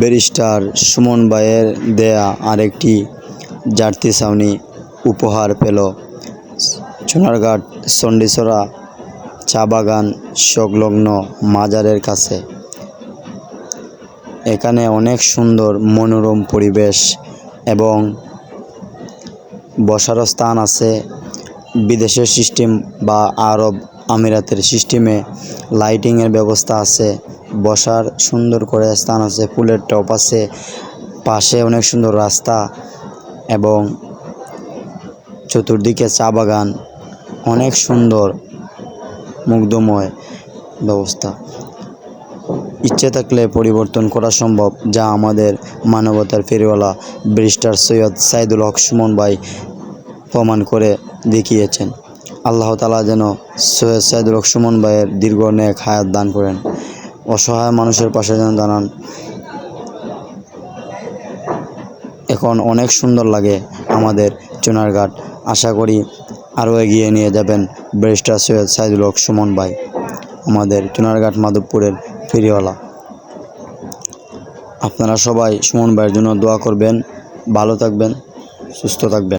Barrister Suman ভাইয়ের দেয়া আরেকটি জার্সি ছাউনি উপহার পেল। সোনারঘাট চণ্ডীছড়া, চা বাগান, সংলগ্ন মাজারের কাছে। এখানে অনেক সুন্দর মনোরম পরিবেশ এবং বসারও স্থান আছে। বিদেশের সিস্টেম বা আরব আমিরাতের সিস্টেমে লাইটিংয়ের ব্যবস্থা আছে, বসার সুন্দর করে স্থান আছে, ফুলের টপ আছে, পাশে অনেক সুন্দর রাস্তা এবং চতুর্দিকে চা বাগান, অনেক সুন্দর মুগ্ধময় ব্যবস্থা। ইচ্ছে থাকলে পরিবর্তন করা সম্ভব, যা আমাদের মানবতার ফেরিওয়ালা ব্রিস্টার সৈয়দ সাইদুল হক সুমন ভাই প্রমাণ করে দেখিয়েছেন। আল্লাহ তালা যেন সৈয়দ সাইদুল সুমন ভাইয়ের দীর্ঘ নেক হায়াত দান করেন। অসহায় মানুষের পাশে যেন দাঁড়ান। এখন অনেক সুন্দর লাগে আমাদের চুনারঘাট। আশা করি আরও এগিয়ে নিয়ে যাবেন ব্যারিস্টার সৈয়দ সাইদুল হক সুমন ভাই, আমাদের চুনারঘাট মাধবপুরের ফেরিওয়ালা। আপনারা সবাই সুমন ভাইয়ের জন্য দোয়া করবেন, ভালো থাকবেন, সুস্থ থাকবেন।